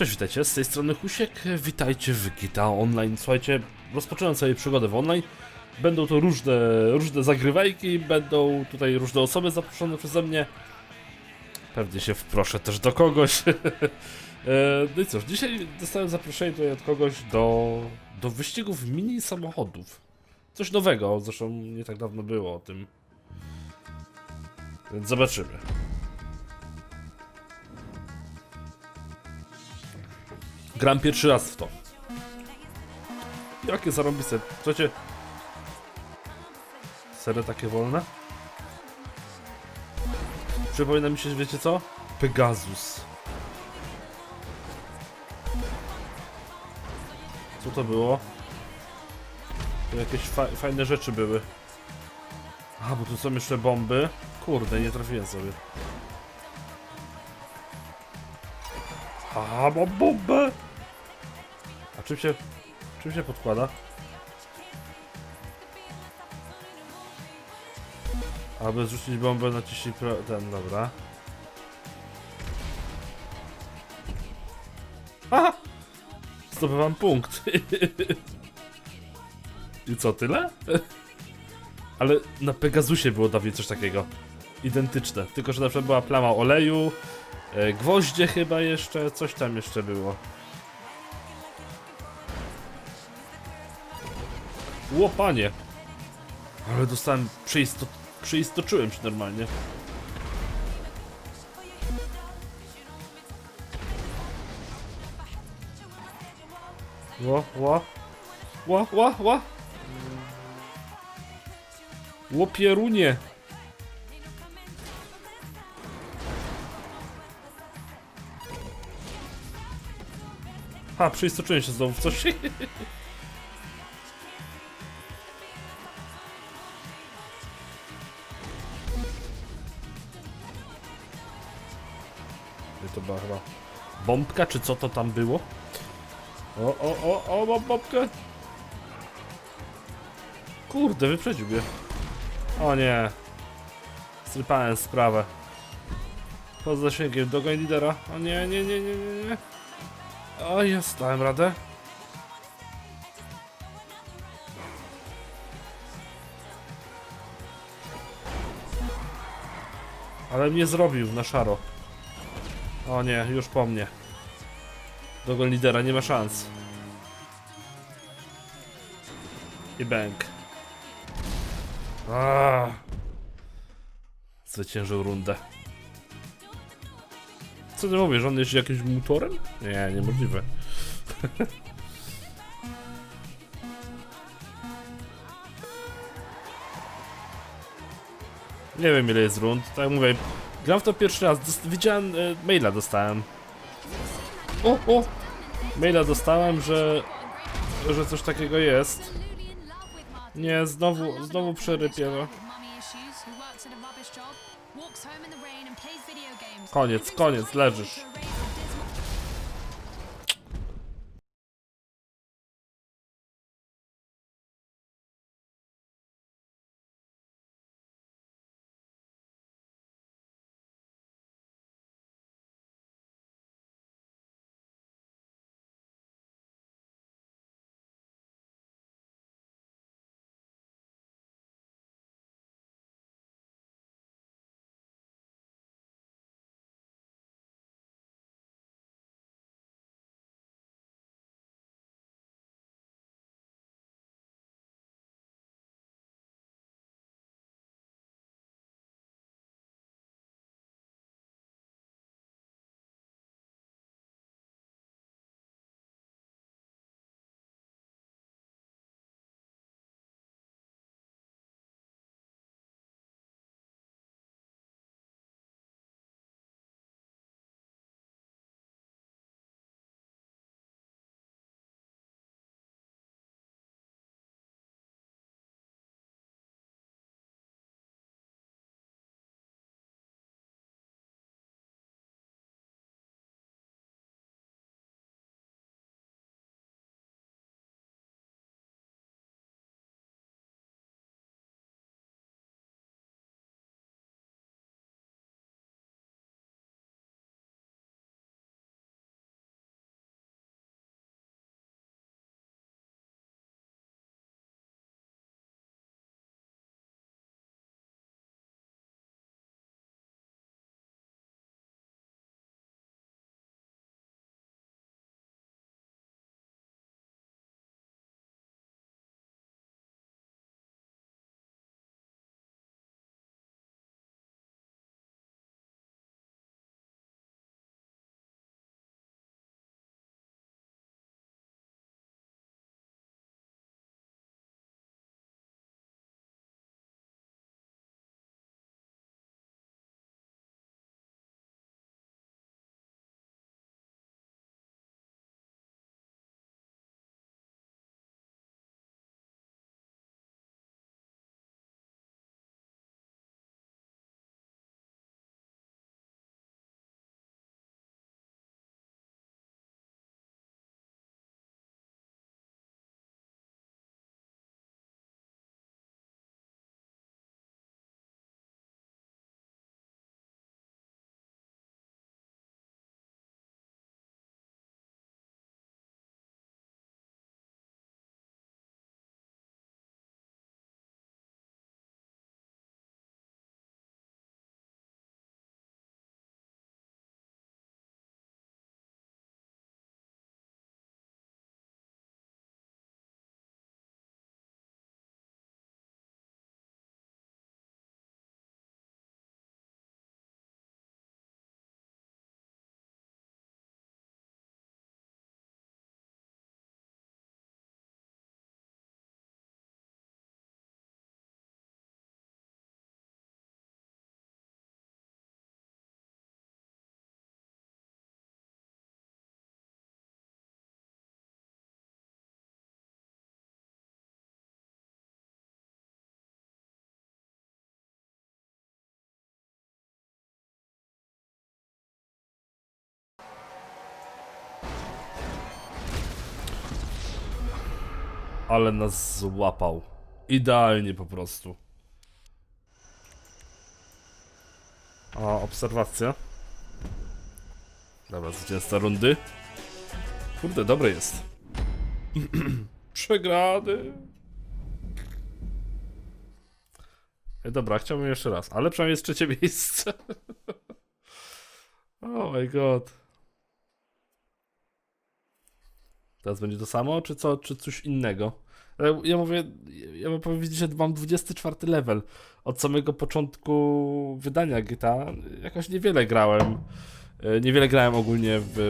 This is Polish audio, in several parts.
Cześć, witajcie, z tej strony Husiek, witajcie w GTA Online. Słuchajcie, rozpoczynam sobie przygodę w online. Będą to różne, różne zagrywajki, będą tutaj różne osoby zaproszone przeze mnie. Pewnie się wproszę też do kogoś. E, no i cóż, dzisiaj dostałem zaproszenie tutaj od kogoś do, do wyścigów mini samochodów. Coś nowego, zresztą nie tak dawno było o tym. Więc zobaczymy. Gram pierwszy raz w to. Jakie zarąbiste. Słuchajcie. Sery takie wolne? Przypomina mi się, wiecie co? Pegasus. Co to było? Tu jakieś fa fajne rzeczy były. A, bo tu są jeszcze bomby. Kurde, nie trafiłem sobie. A, mam bombę! A czym się... czym się podkłada? Aby zrzucić bombę naciśnij pro... ten, dobra. Aha! Zdobywam punkt. I co, tyle? Ale na Pegasusie było dawniej coś takiego. Identyczne. Tylko, że przykład była plama oleju, e, gwoździe chyba jeszcze, coś tam jeszcze było. Łopanie! Ale dostałem, przeisto, przeistoczyłem się normalnie. Ło, ło. Ło, ło, ło. Łopierunie. Ha, przeistoczyłem się znowu w coś. bombka, czy co to tam było? O, o, o, o, mam bombkę. Kurde, wyprzedził mnie. O nie. Strypałem sprawę. Poza zasięgiem, dogoń lidera. O nie, nie, nie, nie, nie, nie. O, jest, dałem radę. Ale mnie zrobił na szaro. O nie, już po mnie. Dogon lidera, nie ma szans. I bank. Aaaa. Zwyciężył rundę. Co ty mówisz, on jeździ jakimś motorem? Nie, niemożliwe. Nie wiem ile jest rund, tak jak mówię, gram w to pierwszy raz, Dost widziałem, e, maila dostałem. O, o! Maila dostałem, że, że coś takiego jest. Nie, znowu, znowu przerypię. Koniec, koniec, leżysz. Ale nas złapał. Idealnie po prostu. O, obserwacja. Dobra, zwycięzca rundy. Kurde, dobry jest. Przegrany. Ej, dobra, chciałbym jeszcze raz, ale przynajmniej jest trzecie miejsce. oh my god. Teraz będzie to samo, czy co, czy coś innego? Ja mówię, ja bym powiedzieć, że mam 24 level. Od samego początku wydania GTA jakoś niewiele grałem. E, Niewiele grałem ogólnie w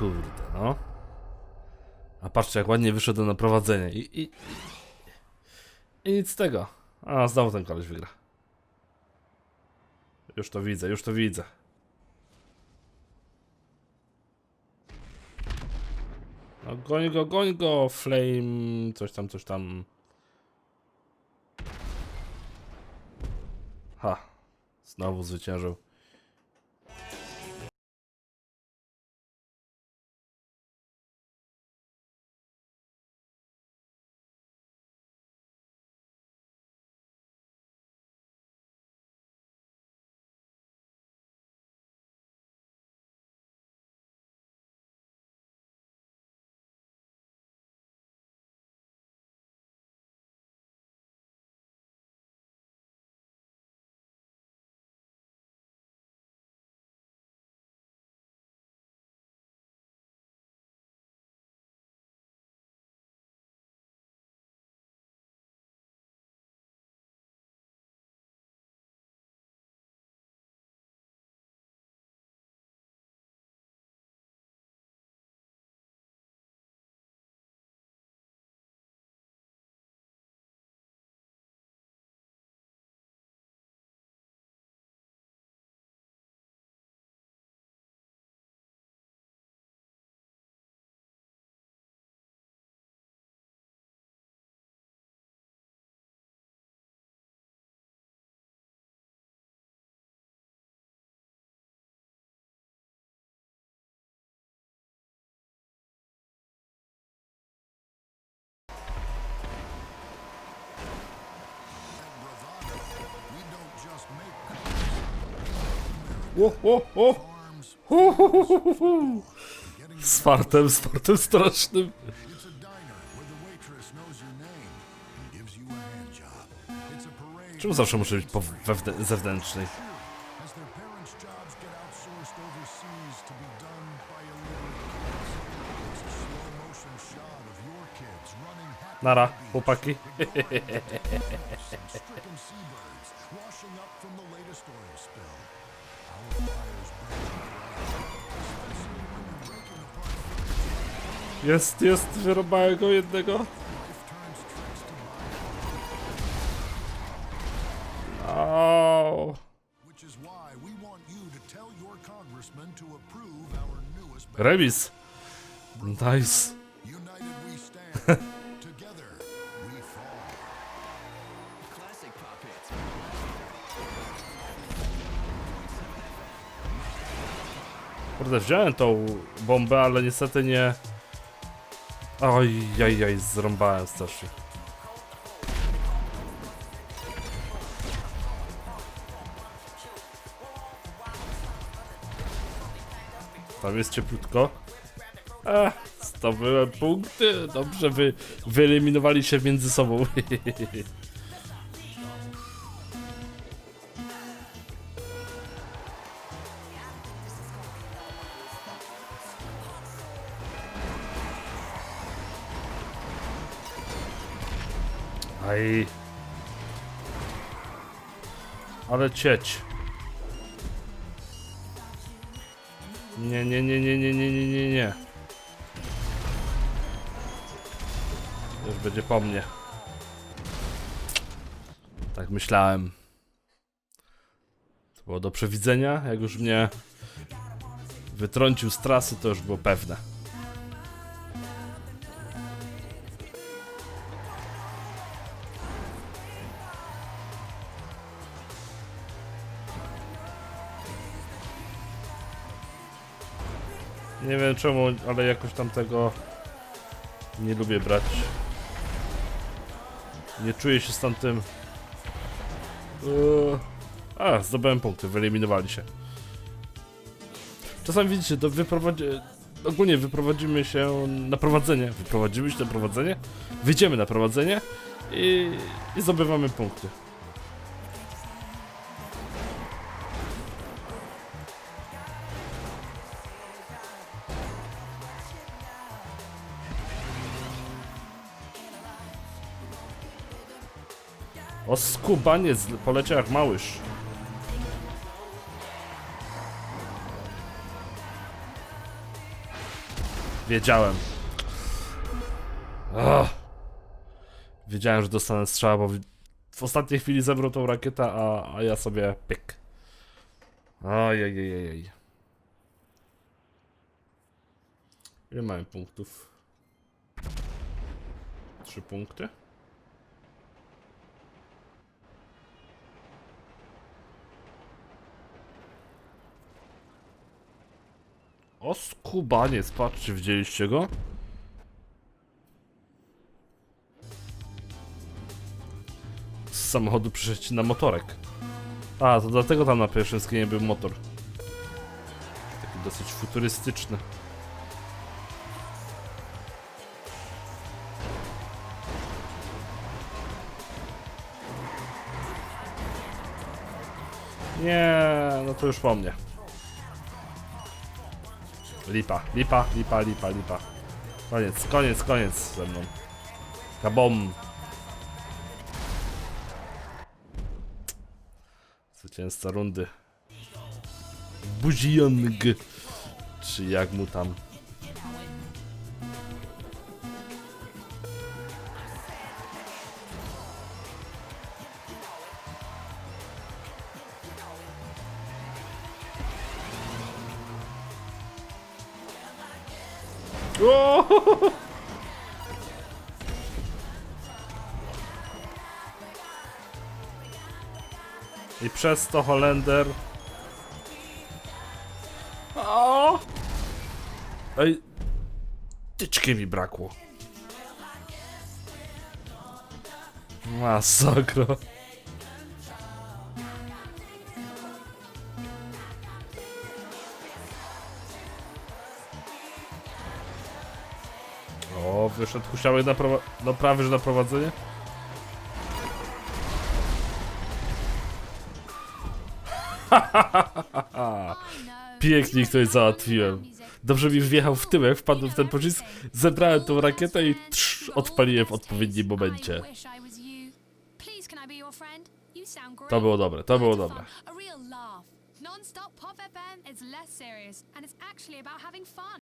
Kurde, no. A patrzcie, jak ładnie wyszedł na prowadzenie. I, i, I nic z tego. A, znowu ten koleś wygra. Już to widzę, już to widzę. No, goń go, goń go, flame, coś tam, coś tam. Ha, znowu zwyciężył. O, o. Z fartem, z fartem strasznym. Czemu zawsze muszę być po wewnę- zewnętrznej? Nara, chłopaki. Jest, jest, wyrobałem go jednego. bill. Remis. Nice. Kurde, wziąłem tą bombę, ale niestety nie... Oj, jaj, jaj, zrąbałem strasznie. Tam jest cieplutko. A, zdobyłem punkty. Dobrze, wy wyeliminowali się między sobą. Aj. Ale cieć. Nie, nie, nie, nie, nie, nie, nie, nie, nie. Będzie po mnie. Tak myślałem. To było do przewidzenia. Jak już mnie wytrącił z trasy, to już było pewne. Nie wiem czemu, ale jakoś tam tego nie lubię brać. Nie czuję się z tamtym. Eee, A, zdobyłem punkty, wyeliminowali się. Czasami widzicie, to wyprowadzi... Ogólnie wyprowadzimy się na prowadzenie. Wyprowadzimy się na prowadzenie, wyjdziemy na prowadzenie i, i zdobywamy punkty. O skubaniec poleciał jak małyż. Wiedziałem. Ach. Wiedziałem, że dostanę strzała, bo w- ostatniej chwili zebrał tą rakietę, a, a ja sobie pyk. Ojej. Ile mamy punktów? Trzy punkty? O skubaniec, patrzcie, widzieliście go? Z samochodu przyszedł na motorek. A, to dlatego tam na pierwszym skinie był motor. Taki dosyć futurystyczny. Nie, no to już po mnie. Lipa, lipa, lipa, lipa, lipa. Koniec, koniec, koniec ze mną. Kabom. Zwycięzca rundy. Buziong. Czy jak mu tam. I przez to Holender. O! Ej. Tyczki mi brakło. Masakra. O, wyszedł husiałek na, prowa- no prawie, że na prowadzenie. Pięknie ktoś załatwiłem. Dobrze mi wjechał w tyłek, wpadłem w ten pocisk, zebrałem tą rakietę i trz, odpaliłem w odpowiednim momencie. To było dobre, to było dobre. Non-stop pop FM is less serious and it's actually about having fun.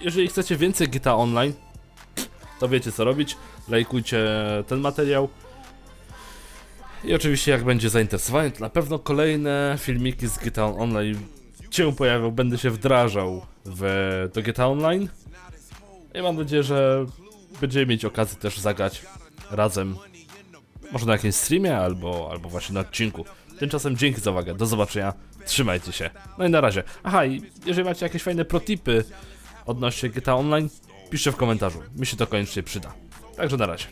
Jeżeli chcecie więcej GTA Online, to wiecie co robić. Lajkujcie ten materiał. I oczywiście jak będzie zainteresowanie, to na pewno kolejne filmiki z GTA Online się pojawią, będę się wdrażał w, do GTA Online. I mam nadzieję, że będziemy mieć okazję też zagrać razem. Może na jakimś streamie, albo, albo właśnie na odcinku. Tymczasem dzięki za uwagę, do zobaczenia, trzymajcie się. No i na razie. Aha, i jeżeli macie jakieś fajne protipy odnośnie GTA Online, piszcie w komentarzu. Mi się to koniecznie przyda. Także na razie.